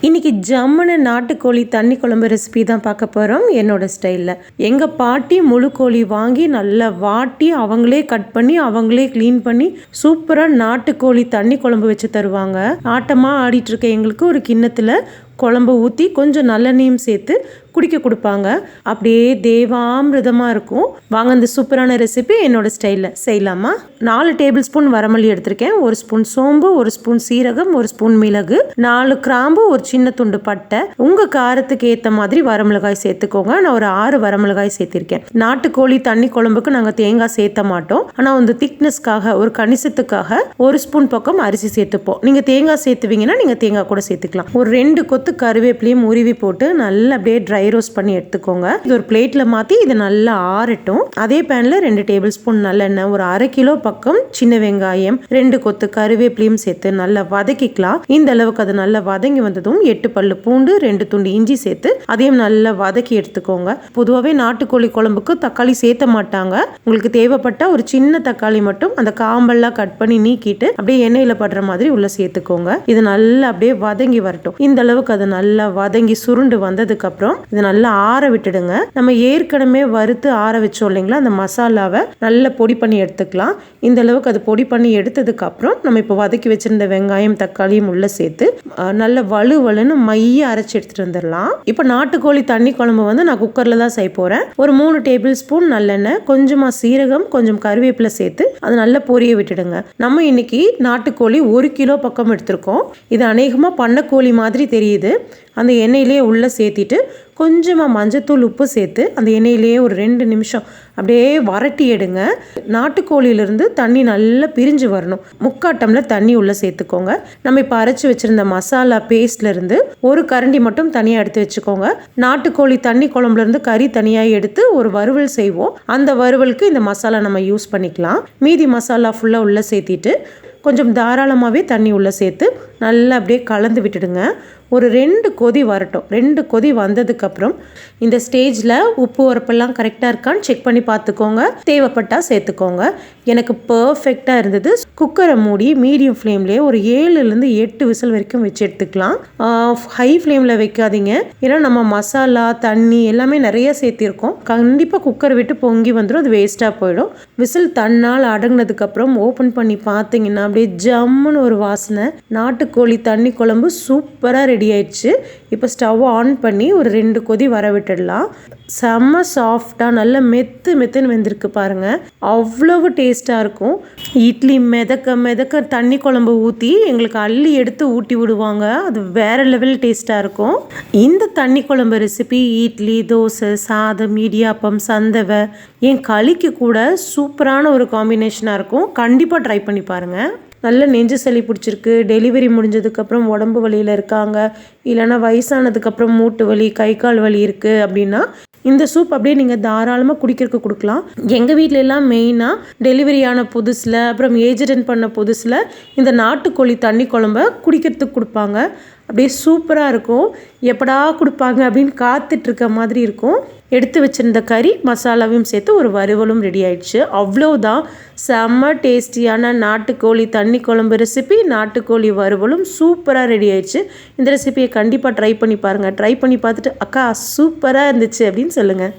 இன்னைக்கு ஜம்முன்னு நாட்டுக்கோழி தண்ணி குழம்பு ரெசிபி தான் பார்க்க போகிறோம் என்னோடய ஸ்டைலில் எங்கள் பாட்டி முழு கோழி வாங்கி நல்லா வாட்டி அவங்களே கட் பண்ணி அவங்களே க்ளீன் பண்ணி சூப்பராக நாட்டுக்கோழி தண்ணி குழம்பு வச்சு தருவாங்க. ஆட்டமாக ஆடிட்டு இருக்க எங்களுக்கு ஒரு கிண்ணத்தில் குழம்பு ஊற்றி கொஞ்சம் நல்லெண்ணெயும் சேர்த்து குடிக்க கொடுப்பாங்க. அப்படியே தேவாமிரதமாக இருக்கும். வாங்க இந்த சூப்பரான ரெசிபி என்னோட ஸ்டைலில் செய்யலாமா? நாலு டேபிள் ஸ்பூன் வரமல்லி எடுத்திருக்கேன். ஒரு ஸ்பூன் சோம்பு ஒரு ஸ்பூன் சீரகம் ஒரு ஸ்பூன் மிளகு நாலு கிராம்பு ஒரு சின்ன துண்டு பட்டை. உங்கள் காரத்துக்கு ஏற்ற மாதிரி வரமிளகாய் சேர்த்துக்கோங்க. நான் ஒரு ஆறு வரமிளகாய் சேர்த்திருக்கேன். நாட்டுக்கோழி தண்ணி குழம்புக்கு நாங்கள் தேங்காய் சேர்த்த மாட்டோம். ஆனால் அந்த திக்னஸ்க்காக ஒரு கணிசத்துக்காக ஒரு ஸ்பூன் பக்கம் அரிசி சேர்த்துப்போம். நீங்கள் தேங்காய் சேர்த்துவீங்கன்னா நீங்கள் தேங்காய் கூட சேர்த்துக்கலாம். ஒரு ரெண்டு கொத்து கொத்து கருவேப்பிலையும் உருவி போட்டு நல்லா அப்படியே ட்ரை ரோஸ்ட் பண்ணி எடுத்துக்கோங்க. இது ஒரு பிளேட்டில் மாற்றி இது நல்லா ஆறட்டும். அதே பேனில் ரெண்டு டேபிள் ஸ்பூன் நல்லெண்ணெய் ஒரு அரை கிலோ பக்கம் சின்ன வெங்காயம் ரெண்டு கொத்து கருவேப்பிலையும் சேர்த்து நல்லா வதக்கிக்கலாம். இந்த அளவுக்கு அது நல்லா வதங்கி வந்ததும் எட்டு பல்லு பூண்டு ரெண்டு துண்டு இஞ்சி சேர்த்து அதையும் நல்லா வதக்கி எடுத்துக்கோங்க. பொதுவாகவே நாட்டுக்கோழி குழம்புக்கு தக்காளி சேர்த்த மாட்டாங்க. உங்களுக்கு தேவைப்பட்ட ஒரு சின்ன தக்காளி மட்டும் அந்த காம்பெல்லாம் கட் பண்ணி நீக்கிட்டு அப்படியே எண்ணெயில் படுற மாதிரி உள்ள சேர்த்துக்கோங்க. இது நல்லா அப்படியே வதங்கி வரட்டும். இந்த அளவுக்கு அது நல்லா வதங்கி சுருண்டு வந்ததுக்கப்புறம் இது நல்லா ஆற விட்டுடுங்க. நம்ம ஏற்கனவே வறுத்து ஆற வச்சோம் இல்லைங்களா? அந்த மசாலாவை நல்லா பொடி பண்ணி எடுத்துக்கலாம். இந்த அளவுக்கு அது பொடி பண்ணி எடுத்ததுக்கப்புறம் நம்ம இப்போ வதக்கி வச்சிருந்த வெங்காயம் தக்காளியும் உள்ளே சேர்த்து நல்ல வலு வலுன்னு மைய அரைச்சி எடுத்துகிட்டு வந்துடலாம். இப்போ நாட்டுக்கோழி தண்ணி குழம்பு வந்து நான் குக்கரில் தான் செய்ய போகிறேன் ஒரு மூணு டேபிள் ஸ்பூன் நல்லெண்ணெய் கொஞ்சமாக சீரகம் கொஞ்சம் கருவேப்பிலை சேர்த்து அது நல்லா பொரிய விட்டுடுங்க. நம்ம இன்னைக்கு நாட்டுக்கோழி ஒரு கிலோ பக்கம் எடுத்திருக்கோம். இது அநேகமாக பண்ணக்கோழி மாதிரி தெரியுது. அந்த எண்ணெயிலே உள்ளே சேர்த்திட்டு கொஞ்சமாக மஞ்சத்தூள் உப்பு சேர்த்து அந்த எண்ணெயிலேயே ஒரு ரெண்டு நிமிஷம் அப்படியே வரட்டி எடுங்க. நாட்டுக்கோழியிலேருந்து தண்ணி நல்லா பிரிஞ்சு வரணும். முக்காட்டமில் தண்ணி உள்ளே சேர்த்துக்கோங்க. நம்ம இப்போ அரைச்சி வச்சுருந்த மசாலா பேஸ்ட்லேருந்து ஒரு கரண்டி மட்டும் தனியாக எடுத்து வச்சுக்கோங்க. நாட்டுக்கோழி தண்ணி குழம்புலேருந்து கறி தனியாக எடுத்து ஒரு வறுவல் செய்வோம். அந்த வறுவலுக்கு இந்த மசாலா நம்ம யூஸ் பண்ணிக்கலாம். மீதி மசாலா ஃபுல்லாக உள்ளே சேர்த்திட்டு கொஞ்சம் தாராளமாகவே தண்ணி உள்ளே சேர்த்து நல்லா அப்படியே கலந்து விட்டுடுங்க. ஒரு ரெண்டு கொதி வரட்டும். ரெண்டு கொதி வந்ததுக்கப்புறம் இந்த ஸ்டேஜில் உப்பு உரப்பெல்லாம் கரெக்டாக இருக்கான்னு செக் பண்ணி பார்த்துக்கோங்க. தேவைப்பட்டால் சேர்த்துக்கோங்க. எனக்கு பர்ஃபெக்டாக இருந்தது. குக்கரை மூடி மீடியம் ஃப்ளேம்லேயே ஒரு ஏழுலேருந்து எட்டு விசில் வரைக்கும் வச்சு எடுத்துக்கலாம். ஹை ஃப்ளேமில் வைக்காதீங்க. ஏன்னா நம்ம மசாலா தண்ணி எல்லாமே நிறைய சேர்த்திருக்கோம். கண்டிப்பாக குக்கரை விட்டு பொங்கி வந்துடும் அது வேஸ்ட்டாக போயிடும். விசில் தன்னால் அடங்கினதுக்கப்புறம் ஓப்பன் பண்ணி பார்த்தீங்கன்னா அப்படியே ஜம்முன்னு ஒரு வாசனை. நாட்டுக்கோழி தண்ணி குழம்பு சூப்பராக ரெடி ஆயிடுச்சு. இப்போ ஸ்டவ் ஆன் பண்ணி ஒரு ரெண்டு கொதி வர விட்டுடலாம். செம்ம சாஃப்டாக நல்ல மெத்து மெத்துன்னு வெந்திருக்கு பாருங்கள் அவ்வளவு டேஸ்ட்டாக இருக்கும். இட்லி மெத் மிதக்க மிதக்க தண்ணி குழம்பு ஊற்றி எங்களுக்கு அள்ளி எடுத்து ஊட்டி விடுவாங்க. அது வேறு லெவல் டேஸ்ட்டாக இருக்கும். இந்த தண்ணி குழம்பு ரெசிபி இட்லி தோசை சாதம் இடியாப்பம் சந்தவை என் களிக்கு கூட சூப்பரான ஒரு காம்பினேஷனாக இருக்கும். கண்டிப்பாக ட்ரை பண்ணி பாருங்கள் நல்ல நெஞ்சு சளி பிடிச்சிருக்கு. டெலிவரி முடிஞ்சதுக்கப்புறம் உடம்பு வலியில் இருக்காங்க. இல்லைனா வயசானதுக்கப்புறம் மூட்டு வலி கை கால் வலி இருக்குது அப்படின்னா இந்த சூப் அப்படியே நீங்கள் தாராளமாக குடிக்கிறதுக்கு கொடுக்கலாம். எங்கள் வீட்டில எல்லாம் மெயினாக டெலிவரி ஆன புதுசில் அப்புறம் ஏஜ் அட்டன் பண்ண புதுசில் இந்த நாட்டுக்கோழி தண்ணி குழம்ப குடிக்கிறதுக்கு கொடுப்பாங்க. அப்படியே சூப்பராக இருக்கும். எப்படா கொடுப்பாங்க அப்படின்னு காத்துட்ருக்க மாதிரி இருக்கும். எடுத்து வச்சுருந்த கறி மசாலாவையும் சேர்த்து ஒரு வறுவலும் ரெடி ஆயிடுச்சு. அவ்வளோதான் செம்ம டேஸ்டியான நாட்டுக்கோழி தண்ணி குழம்பு ரெசிபி நாட்டுக்கோழி வறுவலும் சூப்பராக ரெடி ஆயிடுச்சு. இந்த ரெசிபியை கண்டிப்பாக ட்ரை பண்ணி பாருங்கள் ட்ரை பண்ணி பார்த்துட்டு அக்கா சூப்பராக இருந்துச்சு அப்படின்னு சொல்லுங்கள்